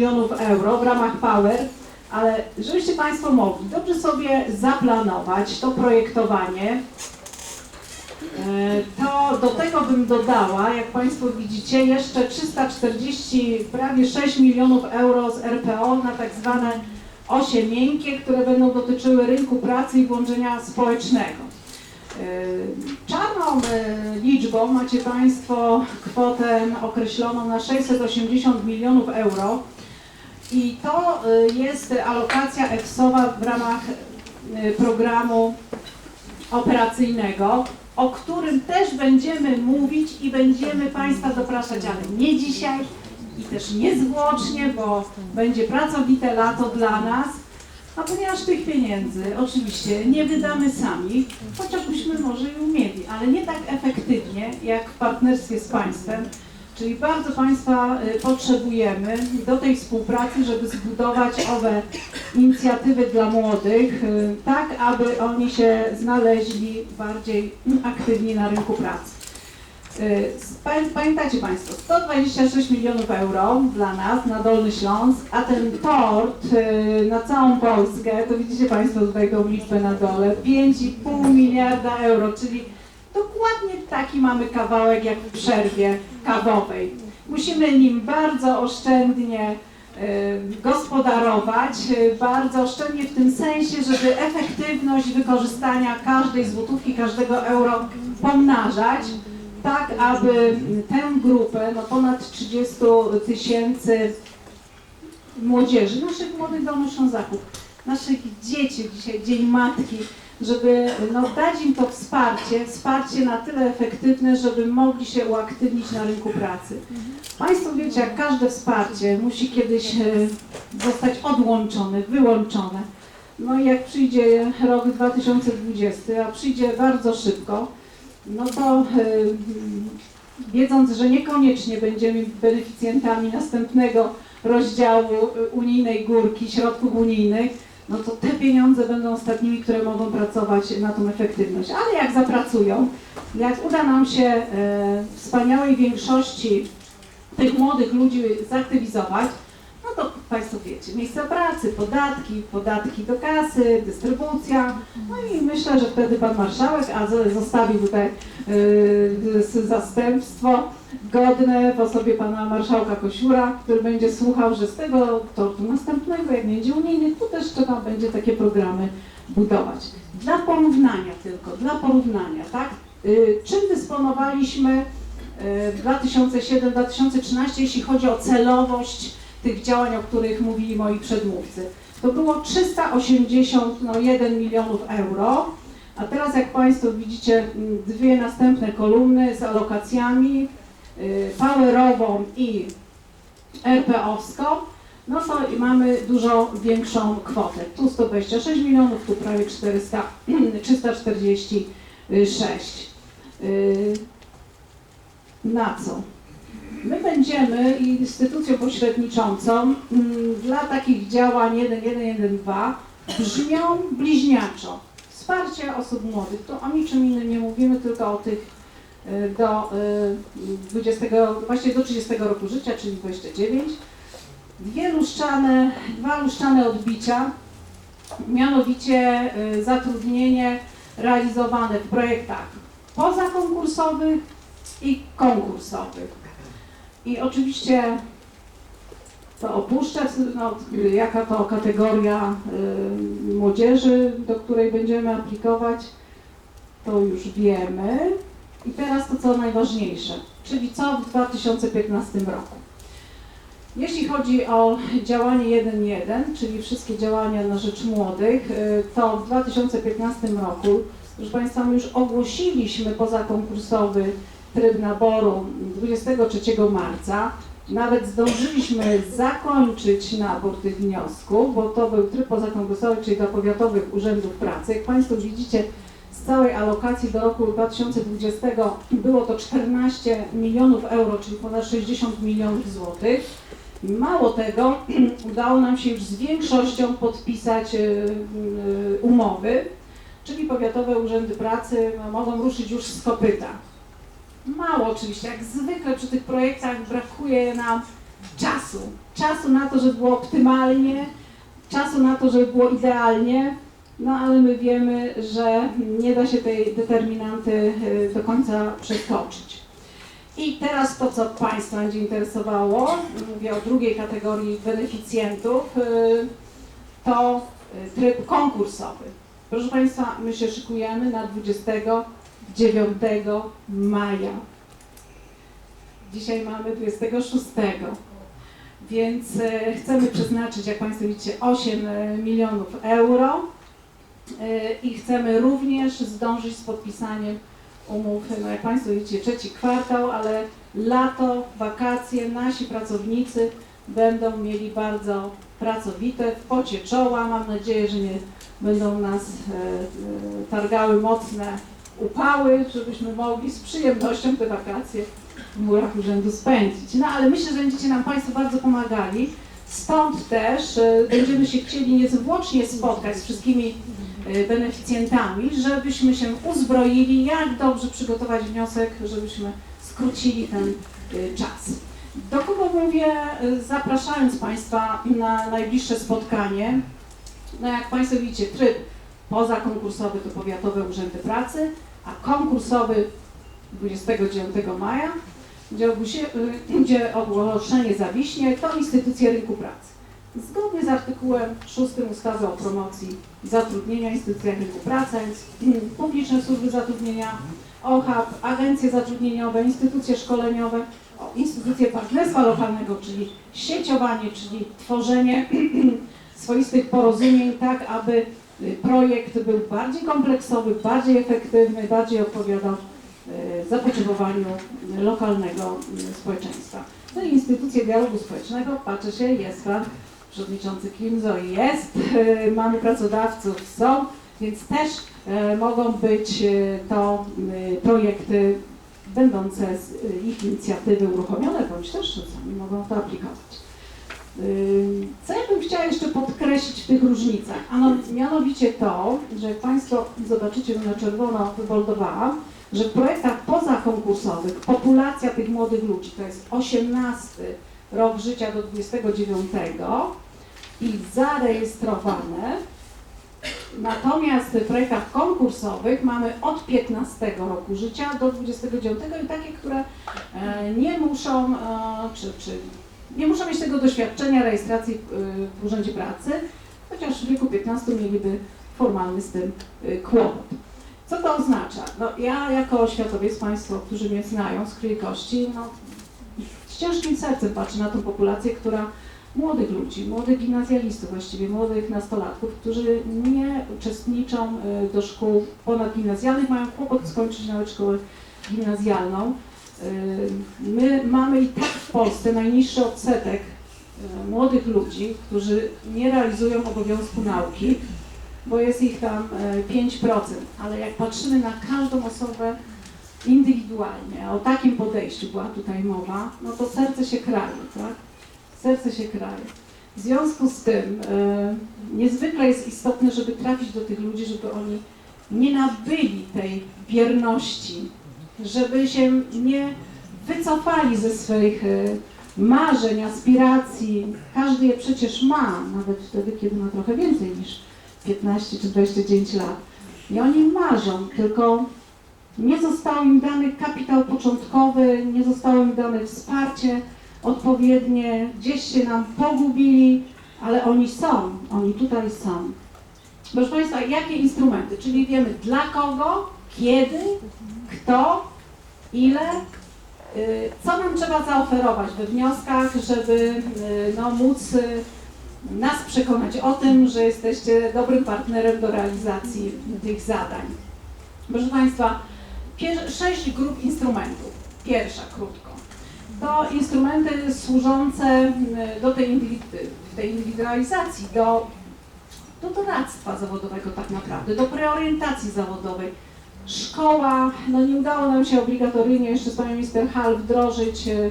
milionów euro w ramach Power, ale żebyście Państwo mogli dobrze sobie zaplanować to projektowanie, e, to do tego bym dodała, jak Państwo widzicie, jeszcze 340, prawie 6 milionów euro z RPO na tak zwane osie miękkie, które będą dotyczyły rynku pracy i włączenia społecznego. E, Czarną e, liczbą macie Państwo kwotę określoną na 680 milionów euro i to e, jest alokacja EFSOWA w ramach e, programu operacyjnego, o którym też będziemy mówić i będziemy Państwa dopraszać, ale nie dzisiaj i też niezwłocznie, bo będzie pracowite lato dla nas, a ponieważ tych pieniędzy oczywiście nie wydamy sami, chociaż byśmy może i umieli, ale nie tak efektywnie jak w partnerstwie z państwem, czyli bardzo Państwa y, potrzebujemy do tej współpracy, żeby zbudować owe inicjatywy dla młodych, y, tak aby oni się znaleźli bardziej aktywni na rynku pracy. Y, pamię- Pamiętacie Państwo, 126 milionów euro dla nas na Dolny Śląsk, a ten tort na całą Polskę, to widzicie Państwo tutaj tą liczbę na dole, 5,5 miliarda euro, czyli dokładnie taki mamy kawałek jak w przerwie kawowej. Musimy nim bardzo oszczędnie y, gospodarować, y, bardzo oszczędnie w tym sensie, żeby efektywność wykorzystania każdej złotówki, każdego euro pomnażać tak aby tę grupę, no ponad 30 tysięcy młodzieży, naszych młodych dolnoślązaków, naszych dzieci, dzisiaj Dzień Matki, żeby no, dać im to wsparcie, wsparcie na tyle efektywne, żeby mogli się uaktywnić na rynku pracy. Państwo wiecie, jak każde wsparcie musi kiedyś e, zostać odłączone, wyłączone. No i jak przyjdzie rok 2020, a przyjdzie bardzo szybko, no to y, wiedząc, że niekoniecznie będziemy beneficjentami następnego rozdziału y, unijnej górki, środków unijnych, no to te pieniądze będą ostatnimi, które mogą pracować na tą efektywność. Ale jak zapracują, jak uda nam się e, wspaniałej większości tych młodych ludzi zaktywizować, no to Państwo wiecie, miejsca pracy, podatki, podatki do kasy, dystrybucja, no i myślę, że wtedy Pan Marszałek, a zostawił tutaj yy, zastępstwo godne w osobie Pana Marszałka Kosiura, który będzie słuchał, że z tego tortu następnego, jak będzie unijny, to też trzeba będzie takie programy budować. Dla porównania tylko, dla porównania, tak? Yy, czym dysponowaliśmy yy, w 2007-2013, jeśli chodzi o celowość tych działań, o których mówili moi przedmówcy. To było 381 milionów euro, a teraz jak Państwo widzicie m, dwie następne kolumny z alokacjami y, powerową i RPO-wską, no to mamy dużo większą kwotę. Tu 126 milionów, tu prawie 400, 346. Y, Na co? My będziemy instytucją pośredniczącą mm, dla takich działań 1.1.1.2 brzmią bliźniaczo. Wsparcie osób młodych. To o niczym innym nie mówimy, tylko o tych y, do y, 20, właśnie do 30 roku życia, czyli 29. Dwie luszczane, dwa luszczane odbicia, mianowicie y, zatrudnienie realizowane w projektach pozakonkursowych i konkursowych. I oczywiście to opuszczę, no, jaka to kategoria y, młodzieży, do której będziemy aplikować, to już wiemy. I teraz to co najważniejsze, czyli co w 2015 roku. Jeśli chodzi o działanie 1.1, czyli wszystkie działania na rzecz młodych, y, to w 2015 roku, proszę Państwa, my już ogłosiliśmy pozakonkursowy tryb naboru 23 marca. Nawet zdążyliśmy zakończyć nabór tych wniosków, bo to był tryb pozakonkursowy, czyli dla powiatowych urzędów pracy. Jak Państwo widzicie, z całej alokacji do roku 2020 było to 14 milionów euro, czyli ponad 60 milionów złotych. Mało tego, udało nam się już z większością podpisać y, y, umowy, czyli powiatowe urzędy pracy no, mogą ruszyć już z kopyta. Mało oczywiście, jak zwykle przy tych projektach brakuje nam czasu. Czasu na to, żeby było optymalnie, czasu na to, żeby było idealnie, no ale my wiemy, że nie da się tej determinanty y, do końca przeskoczyć. I teraz to, co Państwa będzie interesowało, mówię o drugiej kategorii beneficjentów, y, to y, tryb konkursowy. Proszę Państwa, my się szykujemy na 29 maja. Dzisiaj mamy 26, więc e, chcemy przeznaczyć, jak Państwo widzicie, 8 e, milionów euro e, i chcemy również zdążyć z podpisaniem umów, no jak Państwo widzicie, trzeci kwartał, ale lato, wakacje, nasi pracownicy będą mieli bardzo pracowite, w pocie czoła. Mam nadzieję, że nie będą nas targały mocne upały, żebyśmy mogli z przyjemnością te wakacje w murach urzędu spędzić. No ale myślę, że będziecie nam Państwo bardzo pomagali. Stąd też e, będziemy się chcieli niezwłocznie spotkać z wszystkimi e, beneficjentami, żebyśmy się uzbroili, jak dobrze przygotować wniosek, żebyśmy skrócili ten e, czas. Do kogo mówię, zapraszając Państwa na najbliższe spotkanie. No jak Państwo widzicie, tryb pozakonkursowy to powiatowe urzędy pracy, a konkursowy 29 maja, gdzie, ogłosie, gdzie ogłoszenie zawiśnie, to instytucje rynku pracy. Zgodnie z artykułem 6 ustawy o promocji zatrudnienia, instytucjach rynku pracy, publiczne służby zatrudnienia, OHAP, agencje zatrudnieniowe, instytucje szkoleniowe, instytucje partnerstwa lokalnego, czyli sieciowanie, czyli tworzenie swoistych porozumień, tak aby projekt był bardziej kompleksowy, bardziej efektywny, bardziej odpowiadał y, zapotrzebowaniu lokalnego y, społeczeństwa. No i instytucje dialogu społecznego, patrzę się, jest Pan Przewodniczący Kimzo, jest, y, mamy pracodawców, są, więc też mogą być to projekty będące z ich inicjatywy uruchomione, bądź też sami mogą to aplikować. Ym, Co ja bym chciała jeszcze podkreślić w tych różnicach? Ano, mianowicie to, że jak Państwo zobaczycie, że na czerwono wyboldowałam, że w projektach pozakonkursowych populacja tych młodych ludzi to jest 18 rok życia do 29 i zarejestrowane. Natomiast w projektach konkursowych mamy od 15 roku życia do 29 i takie, które e, nie muszą, e, czy, czy nie muszą mieć tego doświadczenia rejestracji y, w Urzędzie Pracy, chociaż w wieku 15 mieliby formalny z tym y, kłopot. Co to oznacza? No, ja jako oświatowiec, Państwo, którzy mnie znają z krwi kości, no, z ciężkim sercem patrzę na tą populację, która młodych ludzi, młodych gimnazjalistów właściwie, młodych nastolatków, którzy nie uczestniczą y, do szkół ponadgimnazjalnych, mają kłopot skończyć nawet szkołę gimnazjalną. Y, My mamy i tak w Polsce najniższy odsetek y, młodych ludzi, którzy nie realizują obowiązku nauki, bo jest ich tam y, 5%, ale jak patrzymy na każdą osobę indywidualnie, o takim podejściu była tutaj mowa, no to serce się kraje, tak? Serce się kraje. W związku z tym y, niezwykle jest istotne, żeby trafić do tych ludzi, żeby oni nie nabyli tej bierności, żeby się nie wycofali ze swoich y, marzeń, aspiracji. Każdy je przecież ma, nawet wtedy, kiedy ma trochę więcej niż 15 czy 29 lat. I oni marzą, tylko nie został im dany kapitał początkowy, nie zostało im dane wsparcie odpowiednie, gdzieś się nam pogubili, ale oni są, oni tutaj są. Proszę Państwa, jakie instrumenty? Czyli wiemy dla kogo, kiedy, kto, ile, y, co nam trzeba zaoferować we wnioskach, żeby y, no, móc y, nas przekonać o tym, że jesteście dobrym partnerem do realizacji tych zadań. Proszę Państwa, sześć grup instrumentów. Pierwsza, krótko. To instrumenty służące do tej, tej indywidualizacji, do, do doradztwa zawodowego tak naprawdę, do preorientacji zawodowej. Szkoła, no nie udało nam się obligatoryjnie jeszcze z panią minister Hall wdrożyć y,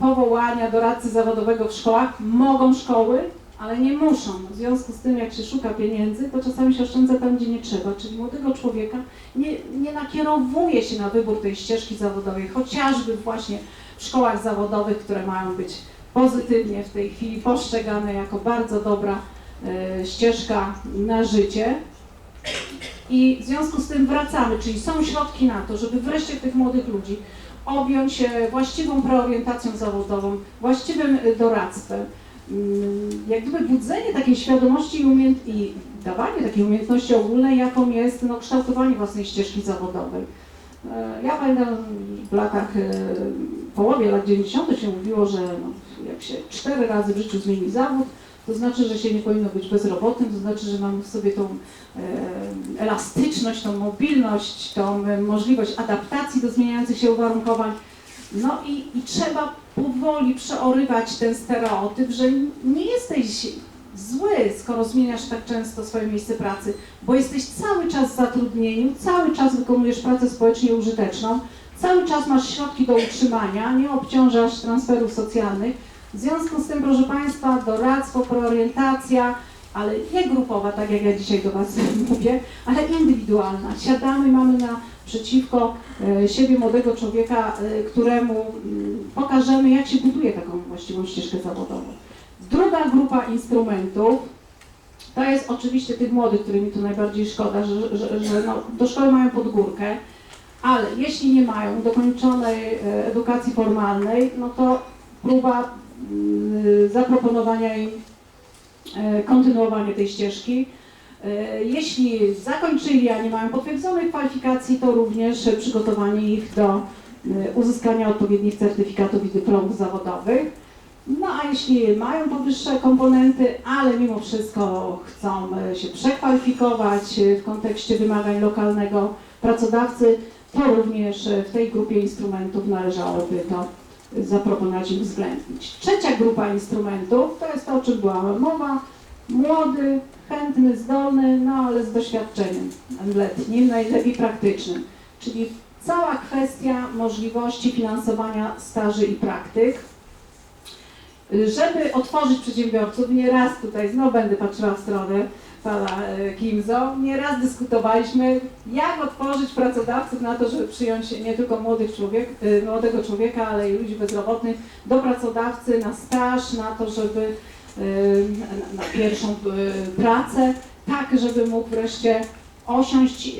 powołania doradcy zawodowego w szkołach. Mogą szkoły, ale nie muszą. W związku z tym, jak się szuka pieniędzy, to czasami się oszczędza tam, gdzie nie trzeba, czyli młodego człowieka nie, nie nakierowuje się na wybór tej ścieżki zawodowej, chociażby właśnie w szkołach zawodowych, które mają być pozytywnie w tej chwili postrzegane jako bardzo dobra e, ścieżka na życie. I w związku z tym wracamy, czyli są środki na to, żeby wreszcie tych młodych ludzi objąć e, właściwą preorientacją zawodową, właściwym e, doradztwem. Mm, Jak gdyby budzenie takiej świadomości i, umiejęt- i dawanie takiej umiejętności ogólnej, jaką jest no, kształtowanie własnej ścieżki zawodowej. E, Ja pamiętam w latach, w połowie lat 90. się mówiło, że no, jak się cztery razy w życiu zmieni zawód, to znaczy, że się nie powinno być bezrobotnym, to znaczy, że mamy w sobie tą e, elastyczność, tą mobilność, tą e, możliwość adaptacji do zmieniających się uwarunkowań. No i, i trzeba powoli przeorywać ten stereotyp, że nie jesteś zły, skoro zmieniasz tak często swoje miejsce pracy, bo jesteś cały czas w zatrudnieniu, cały czas wykonujesz pracę społecznie użyteczną, cały czas masz środki do utrzymania, nie obciążasz transferów socjalnych. W związku z tym, proszę Państwa, doradztwo, preorientacja, ale nie grupowa, tak jak ja dzisiaj do Was mówię, ale indywidualna. Siadamy, mamy naprzeciwko e, siebie młodego człowieka, e, któremu mm, pokażemy, jak się buduje taką właściwą ścieżkę zawodową. Druga grupa instrumentów to jest oczywiście tych młodych, którymi tu najbardziej szkoda, że, że, że no, do szkoły mają pod górkę, ale jeśli nie mają dokończonej e, edukacji formalnej, no to próba zaproponowania im e, kontynuowania tej ścieżki. E, Jeśli zakończyli, a nie mają potwierdzonej kwalifikacji, to również przygotowanie ich do uzyskania odpowiednich certyfikatów i dyplomów zawodowych. No a jeśli mają powyższe komponenty, ale mimo wszystko chcą się przekwalifikować w kontekście wymagań lokalnego pracodawcy, to również w tej grupie instrumentów należałoby to zaproponować i uwzględnić. Trzecia grupa instrumentów to jest to, o czym była mowa. Młody, chętny, zdolny, no ale z doświadczeniem letnim, najlepiej praktycznym. Czyli cała kwestia możliwości finansowania staży i praktyk. Żeby otworzyć przedsiębiorców, nieraz tutaj znowu będę patrzyła w stronę pana e, Kimzo, nieraz dyskutowaliśmy, jak otworzyć pracodawców na to, żeby przyjąć nie tylko młodych człowiek, e, młodego człowieka, ale i ludzi bezrobotnych do pracodawcy na staż, na to, żeby e, na- pierwszą pracę, tak żeby mógł wreszcie osiąść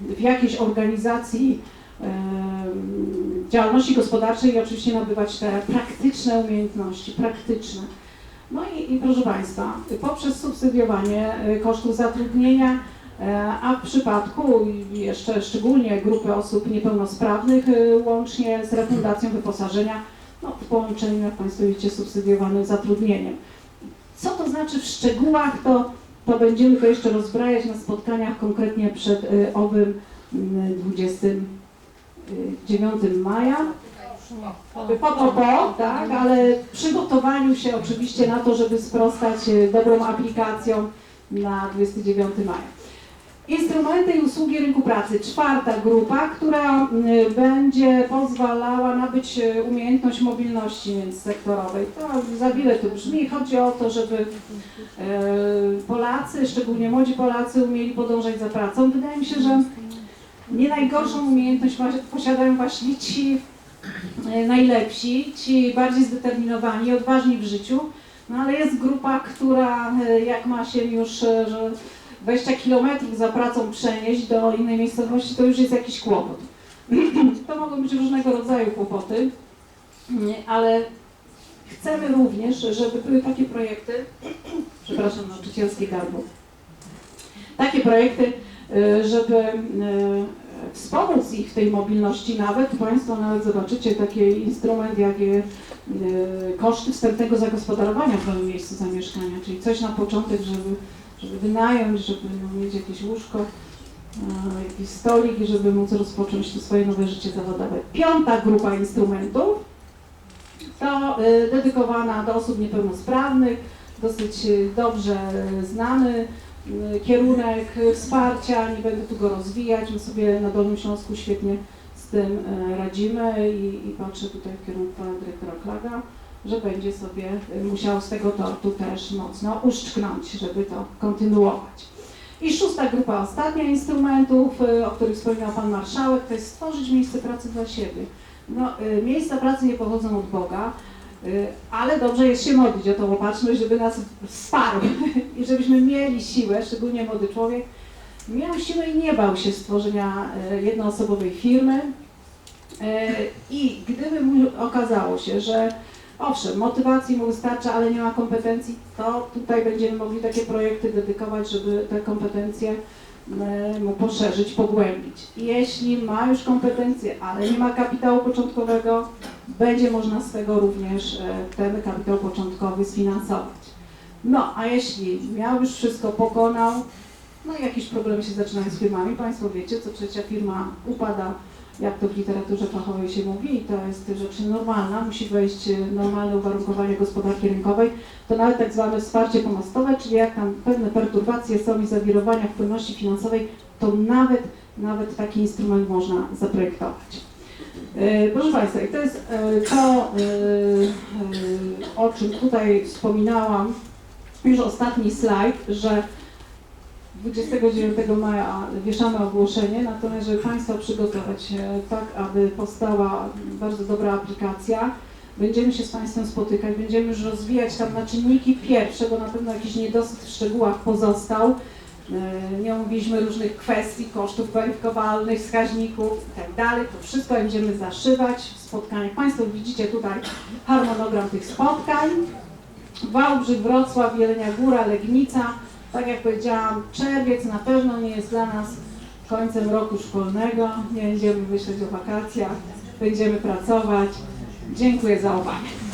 w jakiejś organizacji działalności gospodarczej i oczywiście nabywać te praktyczne umiejętności, praktyczne. No i, i proszę Państwa, poprzez subsydiowanie e, kosztów zatrudnienia, e, a w przypadku jeszcze szczególnie grupy osób niepełnosprawnych e, łącznie z refundacją wyposażenia, no, w połączeniu, jak Państwo widzicie, subsydiowanym zatrudnieniem. Co to znaczy w szczegółach, to, to będziemy to jeszcze rozbrajać na spotkaniach konkretnie przed e, owym mm, 29 maja. Po, po, po, tak, ale w przygotowaniu się oczywiście na to, żeby sprostać e, dobrą aplikacją na 29 maja. Instrumenty i usługi rynku pracy. Czwarta grupa, która będzie pozwalała nabyć e, umiejętność mobilności międzysektorowej. To za wiele tu brzmi. Chodzi o to, żeby e, Polacy, szczególnie młodzi Polacy, umieli podążać za pracą. Wydaje mi się, że nie najgorszą umiejętność posiadają właśnie ci najlepsi, ci bardziej zdeterminowani, odważni w życiu, no ale jest grupa, która e, jak ma się już e, że 20 kilometrów za pracą przenieść do innej miejscowości, to już jest jakiś kłopot. To mogą być różnego rodzaju kłopoty, nie, ale chcemy również, żeby były takie projekty, przepraszam, nauczycielskie gardło, takie projekty, e, żeby e, wspomóc ich w tej mobilności nawet. Państwo nawet zobaczycie taki instrument, jak je, e, koszty wstępnego zagospodarowania w nowym miejscu zamieszkania, czyli coś na początek, żeby, żeby wynająć, żeby no, mieć jakieś łóżko, e, jakiś stolik i żeby móc rozpocząć to swoje nowe życie zawodowe. Piąta grupa instrumentów to e, dedykowana do osób niepełnosprawnych, dosyć dobrze znany kierunek wsparcia, nie będę tu go rozwijać, my sobie na Dolnym Śląsku świetnie z tym e, radzimy i, i patrzę tutaj w kierunku pana dyrektora Klaga, że będzie sobie y, musiał z tego tortu też mocno uszczknąć, żeby to kontynuować. I szósta grupa, ostatnia instrumentów, y, o których wspominał Pan Marszałek, to jest stworzyć miejsce pracy dla siebie. No, y, miejsca pracy nie pochodzą od Boga. Y, Ale dobrze jest się modlić o tą opatrzność, żeby nas wsparł i żebyśmy mieli siłę, szczególnie młody człowiek, miał siłę i nie bał się stworzenia y, jednoosobowej firmy. Y, I gdyby mu okazało się, że owszem, motywacji mu wystarcza, ale nie ma kompetencji, to tutaj będziemy mogli takie projekty dedykować, żeby te kompetencje mu poszerzyć, pogłębić. Jeśli ma już kompetencje, ale nie ma kapitału początkowego, będzie można z tego również e, ten kapitał początkowy sfinansować. No, a jeśli miał już wszystko, pokonał, no i jakieś problemy się zaczynają z firmami. Państwo wiecie, co trzecia firma upada, jak to w literaturze fachowej się mówi i to jest rzecz normalna, musi wejść e, normalne uwarunkowania gospodarki rynkowej, to nawet tak zwane wsparcie pomostowe, czyli jak tam pewne perturbacje są i zawirowania w płynności finansowej, to nawet, nawet taki instrument można zaprojektować. E, Proszę Państwa, i to jest e, to, e, o czym tutaj wspominałam, już ostatni slajd, że 29 maja wieszamy ogłoszenie, natomiast żeby Państwa przygotować tak, aby powstała bardzo dobra aplikacja, będziemy się z Państwem spotykać, będziemy już rozwijać tam na czynniki pierwsze, bo na pewno jakiś niedosyt w szczegółach pozostał. E, Nie omówiliśmy różnych kwestii, kosztów kwalifikowalnych, wskaźników i tak. To wszystko będziemy zaszywać w spotkaniach. Państwo widzicie tutaj harmonogram tych spotkań. Wałbrzych, Wrocław, Jelenia Góra, Legnica. Tak jak powiedziałam, czerwiec na pewno nie jest dla nas końcem roku szkolnego. Nie będziemy myśleć o wakacjach, będziemy pracować. Dziękuję za uwagę.